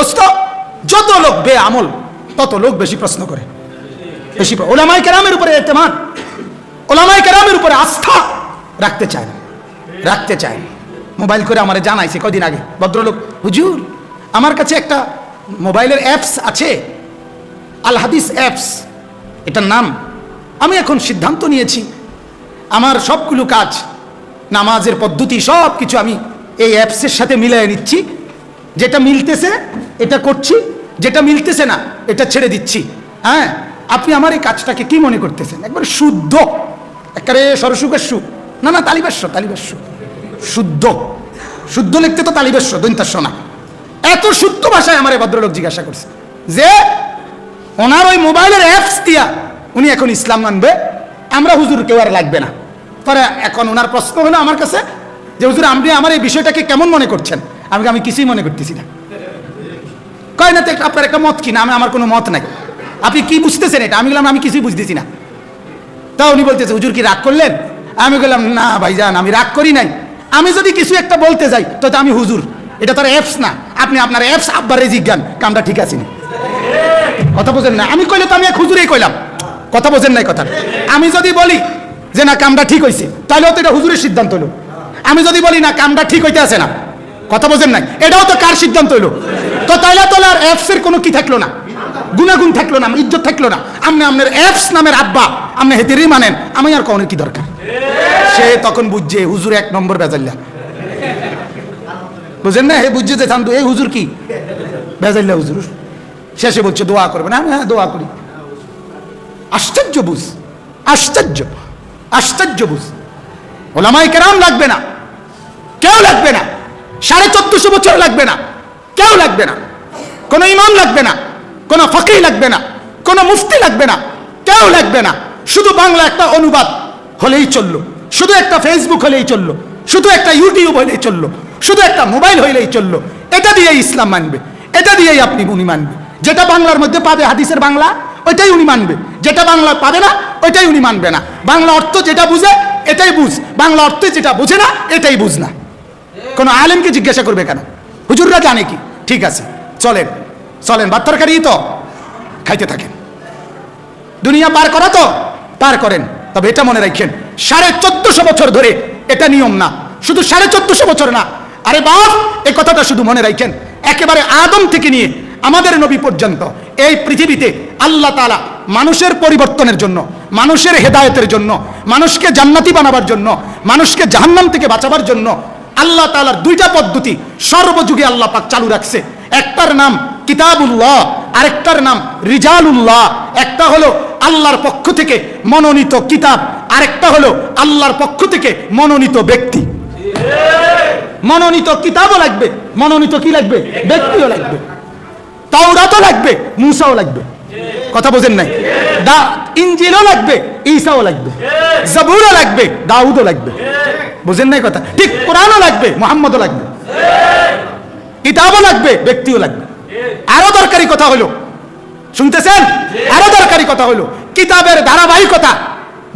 দোস্ত, যত লোক বে আমল তত লোক বেশি প্রশ্ন করে। বেশি ওলামাই কেরামের উপরে এতেমাদ ওলামাই কেরামের উপরে আস্থা রাখতে চায় না। রাখতে চায় না। মোবাইল করে আমার জানাইছে কদিন আগে। ভদ্রলোক, হুজুর, আমার কাছে একটা মোবাইলের অ্যাপস আছে। আল হাদিস অ্যাপস। এটার নাম, আমি এখন সিদ্ধান্ত নিয়েছি। আমার সবগুলো কাজ, নামাজের পদ্ধতি সব কিছু আমি এই অ্যাপসের সাথে মিলিয়ে নিচ্ছি। যেটা মিলতেছে, এটা করছি, যেটা মিলতেছে না, এটা ছেড়ে দিচ্ছি। হ্যাঁ? আপনি আমার এই কাজটাকে কি মনে করতেছেন? একবার শুদ্ধ, একেবারে সরসুকের সু না না তালিবাস্য তালিবাস্য শুদ্ধ। শুদ্ধ লিখতে তো তালিবাস্য দৈন্তাস্য না এত শুদ্ধ ভাষায় আমার এই ভদ্রলোক জিজ্ঞাসা করছে যে, ওনার ওই মোবাইলের অ্যাপস দিয়া উনি এখন ইসলাম মানবে, আমরা হুজুর কেউ আর লাগবে না। পরে এখন ওনার প্রশ্ন হলো আমার কাছে যে, হুজুর, আপনি আমার এই বিষয়টাকে কেমন মনে করছেন? আমি আমি কিছুই মনে করতেছি না। কয় না তো আপনার একটা মত কি? না, আমি আমার কোনো মত নাই। আপনি কি বুঝতেছেন এটা? আমি বললাম আমি কিছুই বুঝতেছি না। তা উনি বলতেছে, হুজুর কি রাগ করলেন? আমি বললাম না ভাইজান, আমি রাগ করি নাই। আমি যদি কিছু একটা বলতে যাই, তো আমি হুজুর। এটা তার অ্যাপস না। আপনি আপনার অ্যাপস আব্বারে জিজ্ঞান, কামটা ঠিক আছে নি? কথা বোঝেন না। আমি কইলে তো আমি এক হুজুরেই কইলাম। কথা বোঝেন নাই কথা আমি যদি বলি যে, না, কামটা ঠিক হয়েছে তাহলেও তো এটা হুজুরের সিদ্ধান্ত হলো। আমি যদি বলি, না, কামটা ঠিক হইতে আছে না কথা বোঝেন নাই? এটাও তো কার সিদ্ধান্ত হলো? তো তাইলে তো আর অ্যাপসের কোনো কি থাকল না? গুণাগুণ থাকল না, ইজ্জত থাকল না। আপনি আপনার অ্যাপস নামের আব্বা আপনি হেতেরই মানেন, আমি আর কখনো কি দরকার? সে তখন বুঝছে, হুজুর এক নম্বর বেজাল্লা বুঝেন না? হে বুঝছে যে থান্তু এই হুজুর কি? বেজাল্লা হুজুর। শেষে বলছে, দোয়া করবে না হ্যাঁ দোয়া করি। আশ্চর্য বুঝ, আশ্চর্য আশ্চর্য বুঝ। ওলামাই কেরাম লাগবে না। কেউ লাগবে না। চোদ্দশো বছর লাগবে না। কেউ লাগবে না। কোনো ইমাম লাগবে না। কোনো ফকি লাগবে না। কোনো মুফতি লাগবে না। কেউ লাগবে না। শুধু বাংলা একটা অনুবাদ হলেই চলল। শুধু একটা ফেসবুক হলেই চলল। শুধু একটা ইউটিউব হলেই চলল। শুধু একটা মোবাইল হইলেই চলল। এটা দিয়েই ইসলাম মানবে। এটা দিয়েই আপনি উনি মানবে। যেটা বাংলার মধ্যে পাবে হাদিসের বাংলা, ওইটাই উনি মানবে। যেটা বাংলা পাবে না, ওইটাই উনি মানবে না। বাংলা অর্থ যেটা বুঝে, এটাই বুঝ। বাংলা অর্থে যেটা বুঝে না, এটাই বুঝ না। কোনো আলেমকে জিজ্ঞাসা করবে কেন? হুজুররা জানে কি? ঠিক আছে, চলেন চলেন, ভাত তরকারি তো, খাইতে থাকেন। দুনিয়া পার করা তো, পার করেন। তবে এটা মনে রাখেন, সাড়ে চোদ্দশো বছর ধরে এটা নিয়ম না, শুধু সাড়ে চোদ্দশো বছর না। আরে বাপ এই কথাটা শুধু মনে রাখেন, একেবারে আদম থেকে নিয়ে আমাদের নবী পর্যন্ত এই পৃথিবীতে আল্লাহ তালা মানুষের পরিবর্তনের জন্য, মানুষের হেদায়তের জন্য, মানুষকে জান্নাতি বানাবার জন্য, মানুষকে জাহান্নাম থেকে বাঁচাবার জন্য আল্লাহ তালার দুইটা পদ্ধতি সর্বযুগে আল্লাহ পাক চালু রাখছে। একটার নাম কিতাবুল্লাহ, আরেকটার নাম রিজালুল্লাহ। একটা হলো আল্লাহর পক্ষ থেকে মনোনীত কিতাব, আরেকটা হলো আল্লাহর পক্ষ থেকে মনোনীত ব্যক্তি। মনোনীত কিতাবও লাগবে, মনোনীত কি লাগবে? ব্যক্তিও লাগবে। তাওরাতও লাগবে, মুসাও লাগবে। কথা বোঝেন নাই? দা ইঞ্জিলও লাগবে, ঈসাও লাগবে। জাবুরও লাগবে, দাউদও লাগবে। বুঝেন নাই কথা? ঠিক কোরআনও লাগবে, মোহাম্মদও লাগবে। কিতাবও লাগবে, ব্যক্তিও লাগবে। আরও দরকারি কথা হলো শুনতেছেন? আরও দরকারি কথা হলো কিতাবের ধারাবাহিকতা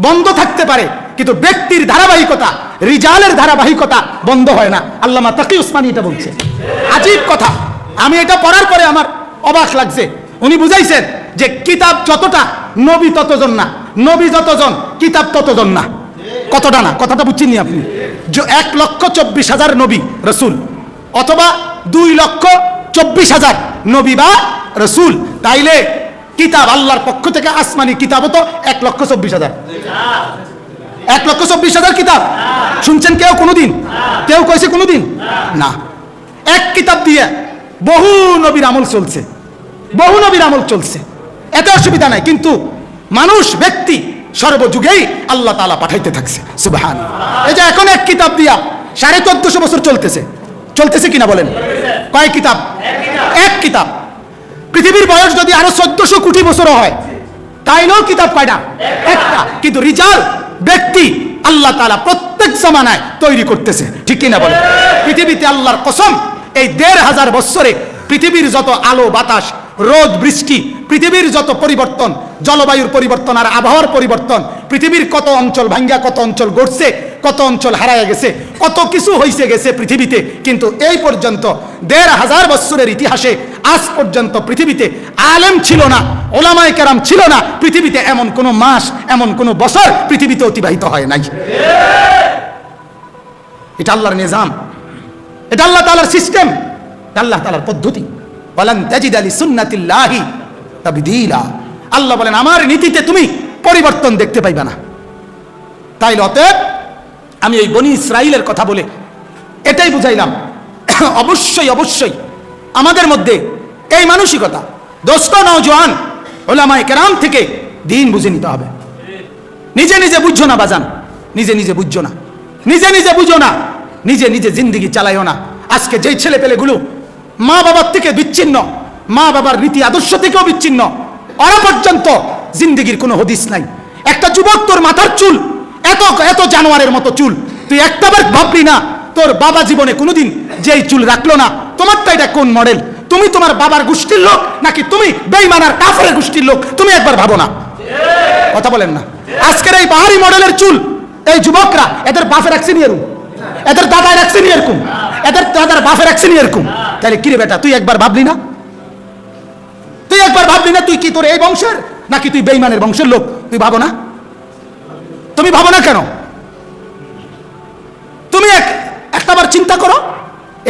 বন্ধ থাকতে পারে, কিন্তু ব্যক্তির ধারাবাহিকতা, রিজালের ধারাবাহিকতা বন্ধ হয় না। আল্লামা তাকি উসমানি এটা বলছে। আজীব কথা। আমি এটা পড়ার পরে আমার অবাক লাগছে। উনি বুঝাইছেন যে কিতাব যতটা নবী ততজন না, নবী যতজন, কিতাব ততজন না। কতটা না, কথাটা বুঝছেন নি আপনি? য- এক লক্ষ চব্বিশ হাজার নবী, রসুল, অথবা দুই লক্ষ চব্বিশ হাজার নবী বা রসুল, তাইলে কিতাব আল্লাহর পক্ষ থেকে আসমানি কিতাবও তো এক লক্ষ চব্বিশ হাজার। এক লক্ষ চব্বিশ হাজার কিতাব? শুনছেন কেউ কোনোদিন? কেউ কইছে কোনোদিন? না। এক কিতাব দিয়ে বহু নবীর আমল চলছে। বহু নবীর আমল চলছে। এত অসুবিধা নাই, কিন্তু মানুষ, ব্যক্তি সর্বযুগেই আল্লাহ তালা পাঠাইতে থাকছে। সুবহান এই যে এখন এক কিতাব দিয়া সাড়ে চোদ্দশো বছর চলতেছে। চলতেছে কিনা বলেন? কয় কিতাব? এক কিতাব। পৃথিবীর বয়স যদি আরও চোদ্দশো কোটি বছর হয়, তাইলেও কিতাব কয়টা? একটা। কিন্তু রিজাল, ব্যক্তি আল্লাহ তালা প্রত্যেক জমানায় তৈরি করতেছে। ঠিক কিনা বলে পৃথিবীতে আল্লাহর কসম, এই দেড় হাজার বছরে পৃথিবীর যত আলো, বাতাস, রোদ, বৃষ্টি, পৃথিবীর যত পরিবর্তন জলবায়ুর পরিবর্তন আর আবহাওয়ার পরিবর্তন, পৃথিবীর কত অঞ্চল ভাঙ্গা কত অঞ্চল গড়ছে, কত অঞ্চল হারায় গেছে, কত কিছু হইছে গেছে পৃথিবীতে, কিন্তু এই পর্যন্ত দেড় হাজার বৎসরের ইতিহাসে আজ পর্যন্ত পৃথিবীতে আলেম ছিল না, ওলামায় কেরাম ছিল না, পৃথিবীতে এমন কোনো মাস, এমন কোনো বছর পৃথিবীতে অতিবাহিত হয় নাই। এটা আল্লাহর নিজাম। এটা আল্লাহ তালার সিস্টেম। আল্লাহ তালার পদ্ধতি। বলেন তাজিদ আলী সুন্নাতিল্লাহি তাবদিলা। আল্লাহ বলেন, আমার নীতিতে তুমি পরিবর্তন দেখতে পাইবে না। তাই অতএব আমি এই বনি ইসরাইলের কথা বলে এটাই বুঝাইলাম। অবশ্যই অবশ্যই আমাদের মধ্যে এই মানসিকতা, দোস্ত নওজোয়ান ওলামায় কেরাম থেকে দিন বুঝে নিতে হবে। নিজে নিজে বুঝছ না বাজান, নিজে নিজে বুঝছ না। নিজে নিজে বুঝো না, নিজে নিজে জিন্দিগি চালাইও না। আজকে যেই ছেলে পেলেগুলো মা বাবার থেকে বিচ্ছিন্ন মা বাবার রীতি আদর্শ থেকেও বিচ্ছিন্ন ওরা পর্যন্ত জিন্দিগির কোনো হদিস নাই। একটা যুবক তোর মাথার চুল, এত এত জানোয়ারের মতো চুল। তুই একটাবার ভাবলি না, তোর বাবা জীবনে কোনোদিন যেই চুল রাখল না। তোমারটা এটা কোন মডেল তুমি তোমার বাবার গোষ্ঠীর লোক, নাকি তুমি বেইমানার কাফরের গোষ্ঠীর লোক? তুমি একবার ভাবো না। কথা বলেন না। আজকের এই বাহারি মডেলের চুল, এই যুবকরা, এদের বাফের অ্যাকশন এরকম এদের দাদার অ্যাকশন এরকম এদের দাদার বাফের অ্যাকশন এরকম তাহলে কিরে বেটা, তুই একবার ভাবলি না? একবার ভাবলি না তুই কি তোর এই বংশের? নাকি তুই বেইমানের বংশের লোক? তুই ভাবো না। তুমি ভাবো না কেন? তুমি এক একটাবার চিন্তা করো।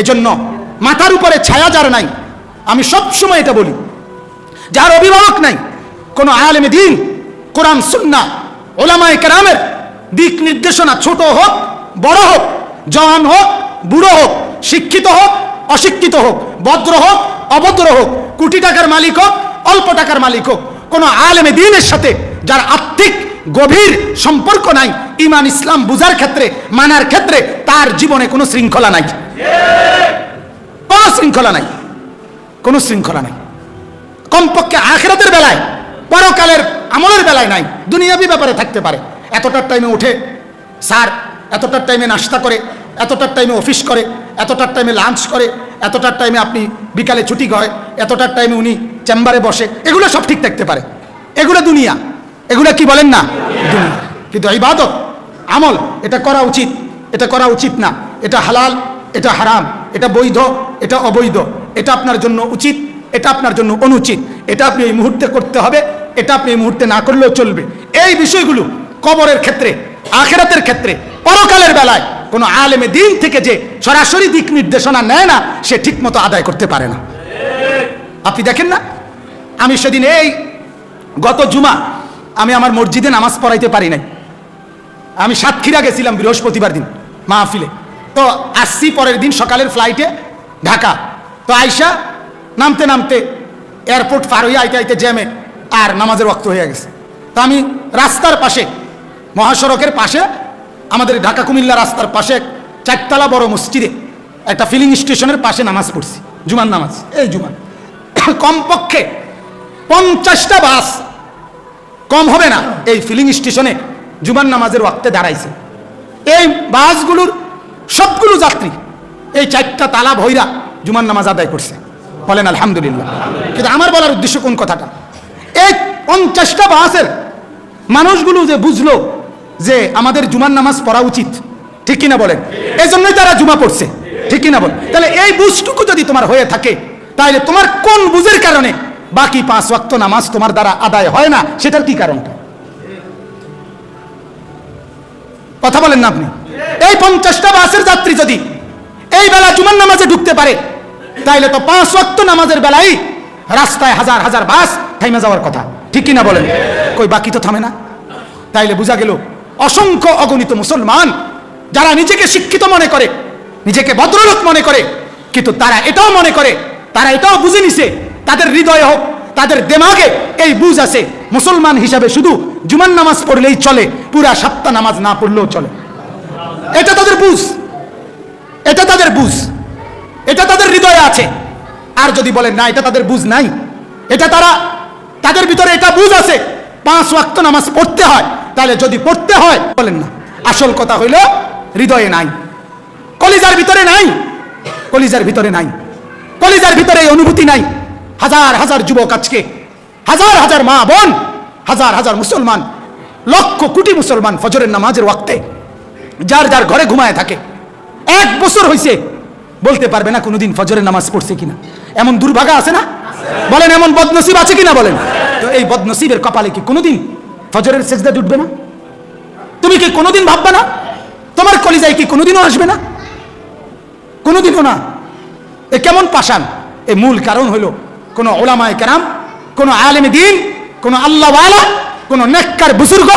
এজন্য মাথার উপরে ছায়া যার নাই, আমি সব সময় এটা বলি। যার অভিভাবক নাই, কোনো আলেমে দিন, কোরআন, সুন্না, ওলামায়ে কেরামের দিক নির্দেশনা ছোট হোক, বড় হোক, জওয়ান হোক, বুড়ো হোক, শিক্ষিত হোক, অশিক্ষিত হোক, ভদ্র হোক, অভদ্র হোক, কোটি টাকার মালিক হোক অল্প টাকার মালিক হোক, কোনো আলেমে দিনের সাথে যার আর্থিক গভীর সম্পর্ক নাই, ইমান, ইসলাম বুঝার ক্ষেত্রে, মানার ক্ষেত্রে, তার জীবনে কোনো শৃঙ্খলা নাই। কোনো শৃঙ্খলা নাই। কোনো শৃঙ্খলা নাই। কমপক্ষে আখেরাতের বেলায়, পরকালের আমলের বেলায় নাই, দুনিয়াবি ব্যাপারে থাকতে পারে। এতটার টাইমে উঠে, স্যার, এতটার টাইমে নাস্তা করে, এতটার টাইমে অফিস করে, এতটার টাইমে লাঞ্চ করে, এতটার টাইমে আপনি বিকালে ছুটি হয়, এতটার টাইমে উনি চেম্বারে বসে, এগুলো সব ঠিক থাকতে পারে। এগুলো দুনিয়া, এগুলো কি বলেন না? দুনিয়া। কিন্তু ইবাদত, আমল, এটা করা উচিত, এটা করা উচিত না। এটা হালাল, এটা হারাম, এটা বৈধ, এটা অবৈধ। এটা আপনার জন্য উচিত, এটা আপনার জন্য অনুচিত। এটা আপনি এই মুহূর্তে করতে হবে, এটা আপনি এই মুহূর্তে না করলেও চলবে। এই বিষয়গুলো কবরের ক্ষেত্রে, আখেরাতের ক্ষেত্রে, পরকালের বেলায় কোনো আলেমে দিন থেকে যে সরাসরি দিক নির্দেশনা নেয় না, সে ঠিকমতো আদায় করতে পারে না। আপনি দেখেন না? আমি সেদিন এই গত জুমা আমি আমার মসজিদে নামাজ পড়াইতে পারি নাই। আমি সাতক্ষীরা গেছিলাম বৃহস্পতিবার দিন মাহফিলে। তো আসছি পরের দিন সকালের ফ্লাইটে ঢাকা। তো আয়সা নামতে নামতে এয়ারপোর্ট পার হয়ে আইতে আইতে জ্যামে আর নামাজের ওয়াক্ত হয়ে গেছে। তো আমি রাস্তার পাশে, মহাসড়কের পাশে, আমাদের ঢাকা কুমিল্লা রাস্তার পাশে চারতলা বড় মসজিদে একটা ফিলিং স্টেশনের পাশে নামাজ পড়ছি, জুমার নামাজ। এই জুমান কমপক্ষে পঞ্চাশটা বাস কম হবে না। এই ফিলিং স্টেশনে জুমার নামাজের ওয়াক্তে দাঁড়াইছে। এই বাসগুলোর সবগুলো যাত্রী এই চারটা তালা ভৈরা জুমার নামাজ আদায় করছে। বলেন, আলহামদুলিল্লাহ। কিন্তু আমার বলার উদ্দেশ্য কোন কথাটা? এই পঞ্চাশটা বাসের মানুষগুলো যে বুঝলো যে আমাদের জুমার নামাজ পড়া উচিত, ঠিক কিনা বলেন? এই জন্যই তারা জুমা পড়ছে, ঠিক কিনা বলেন? তাহলে এই বুঝটুকু যদি তোমার হয়ে থাকে তাহলে তোমার কোন বুঝের কারণে বাকি পাঁচ ওয়াক্ত নামাজ তোমার দ্বারা আদায় হয় না? সেটার কি কারণটা? কথা বলেন না আপনি। এই পঞ্চাশটা বাসের যাত্রী যদি এই বেলা জুমার নামাজে ঢুকতে পারে, তাইলে তো পাঁচ ওয়াক্ত নামাজের বেলায় রাস্তায় হাজার হাজার বাস থাইমে যাওয়ার কথা। ঠিক কিনা বলেন? কই, বাকি তো থামে না? তাইলে বোঝা গেল, অসংখ্য অগণিত মুসলমান যারা নিজেকে শিক্ষিত মনে করে, নিজেকে ভদ্রলোক মনে করে, কিন্তু তারা এটাও মনে করে তারা এটাও বুঝে নিছে, তাদের হৃদয়ে হোক, তাদের দেমাগে এই বুঝ আছে। মুসলমান হিসাবে শুধু জুমান নামাজ পড়লেই চলে, পুরা সপ্তাহ নামাজ না পড়লেও চলে। এটা তাদের বুঝ। এটা তাদের বুঝ। এটা তাদের হৃদয়ে আছে। আর যদি বলেন না, এটা তাদের বুঝ নাই। এটা তারা, তাদের ভিতরে এটা বুঝ আছে। পাঁচ ওয়াক্ত নামাজ পড়তে হয়। তাহলে যদি পড়তে হয়, বলেন না, আসল কথা হইল হৃদয়ে নাই। কলিজার ভিতরে নাই। কলিজার ভিতরে নাই। কলিজার ভিতরে এই অনুভূতি নাই। হাজার হাজার যুবক আজকে, হাজার হাজার মা বোন, হাজার হাজার মুসলমান, লক্ষ কোটি মুসলমান ফজরের নামাজের ওয়াক্তে যার যার ঘরে ঘুমায় থাকে। এক বছর হয়েছে বলতে পারবে না কোনোদিন ফজরের নামাজ পড়ছে কিনা। এমন দুর্ভাগা আছে না? বলেন, এমন বদনসিব আছে কিনা বলেন? তো এই বদনসিবের কপালে কি কোনোদিন ফজরের সেজদা জুটবে না? তুমি কি কোনোদিন ভাববে না? তোমার কলিজায় কি কোনোদিনও আসবে না? কোনোদিনও না। এ কেমন পাশান এ মূল কারণ হলো কোনো ওলামায় কেরাম, কোনো আলেম দিন, কোনো আল্লাহওয়ালা কোনো নেককার বুজুর্গ,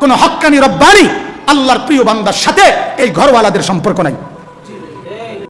কোনো হক্কানি রব্বানি, আল্লাহর প্রিয় বান্দার সাথে এই ঘরওয়ালাদের সম্পর্ক নাই।